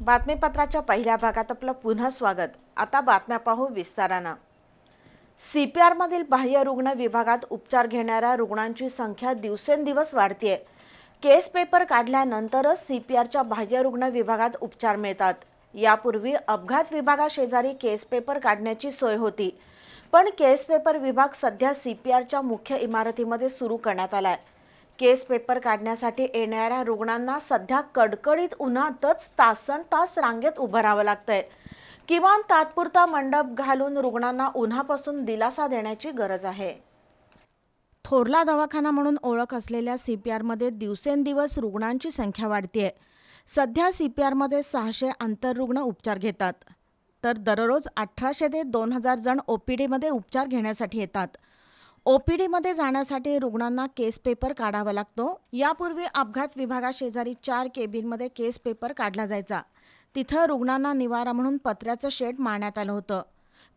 बातमीपत्राच्या पहिल्या भागात आपलं पुन्हा स्वागत. आता बातम्या पाहू विस्तारानं. सी पी आरमधील बाह्य रुग्ण विभागात उपचार घेणाऱ्या रुग्णांची संख्या दिवसेंदिवस वाढतीये. केस पेपर काढल्यानंतरच सी पी आरच्या बाह्य रुग्ण विभागात उपचार मिळतात. यापूर्वी अपघात विभागाशेजारी केस पेपर काढण्याची सोय होती. पण केस पेपर विभाग सध्या सी पी आरच्या मुख्य इमारतीमध्ये सुरू करण्यात आला आहे केस पेपर काढण्यासाठी येणाऱ्या रुग्णांना सध्या कडकडीत उन्हातच तासन तास रांगेत उभं राहावं लागतंय. किमान तात्पुरता मंडप घालून रुग्णांना उन्हापासून दिलासा देण्याची गरज आहे. थोरला दवाखाना म्हणून ओळख असलेल्या सी पी आरमध्ये दिवसेंदिवस रुग्णांची संख्या वाढतीये. सध्या सी पी आरमध्ये सहाशे आंतररुग्ण उपचार घेतात. तर दररोज अठराशे ते दोन हजार जण ओ पी डीमध्ये उपचार घेण्यासाठी येतात. ओपीडीमध्ये जाण्यासाठी रुग्णांना केस पेपर काढावा लागतो. यापूर्वी अपघात विभागाशेजारी चार केबिनमध्ये केस पेपर काढला जायचा. तिथं रुग्णांना निवारा म्हणून पत्र्याचं शेड मारण्यात आलं होतं.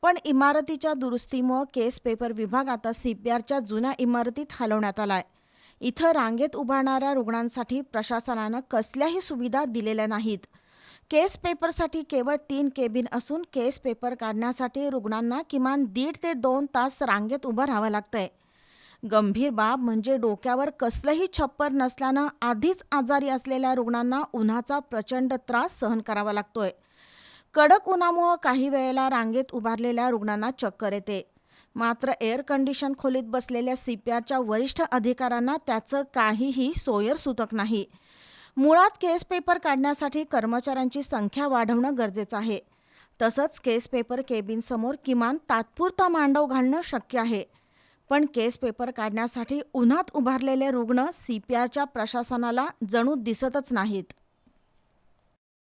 पण इमारतीच्या दुरुस्तीमुळं केस पेपर विभाग आता सीपीआरच्या जुन्या इमारतीत हलवण्यात आलाय. इथं रांगेत उभारणाऱ्या रुग्णांसाठी प्रशासनानं कसल्याही सुविधा दिलेल्या नाहीत. केस पेपरसाठी केवळ तीन केबिन असून केस पेपर काढण्यासाठी रुग्णांना किमान दीड ते दोन तास रांगेत उभं राहावं लागतंय. गंभीर बाब म्हणजे डोक्यावर कसलंही छप्पर नसल्यानं आधीच आजारी असलेल्या रुग्णांना उन्हाचा प्रचंड त्रास सहन करावा लागतोय. कडक उन्हामुळं काही वेळेला रांगेत उभारलेल्या रुग्णांना चक्कर येते. मात्र एअर कंडिशन खोलीत बसलेल्या सी पी आरच्या वरिष्ठ अधिकाऱ्यांना त्याचं काहीही सोयर सुतक नाही. मुळात केस पेपर काढण्यासाठी कर्मचाऱ्यांची संख्या वाढवणं गरजेचं आहे. तसंच केस पेपर केबिनसमोर किमान तात्पुरता मांडव घालणं शक्य आहे. पण केस पेपर काढण्यासाठी उन्हात उभारलेले रुग्ण सी पी आरच्या प्रशासनाला जणू दिसतच नाहीत.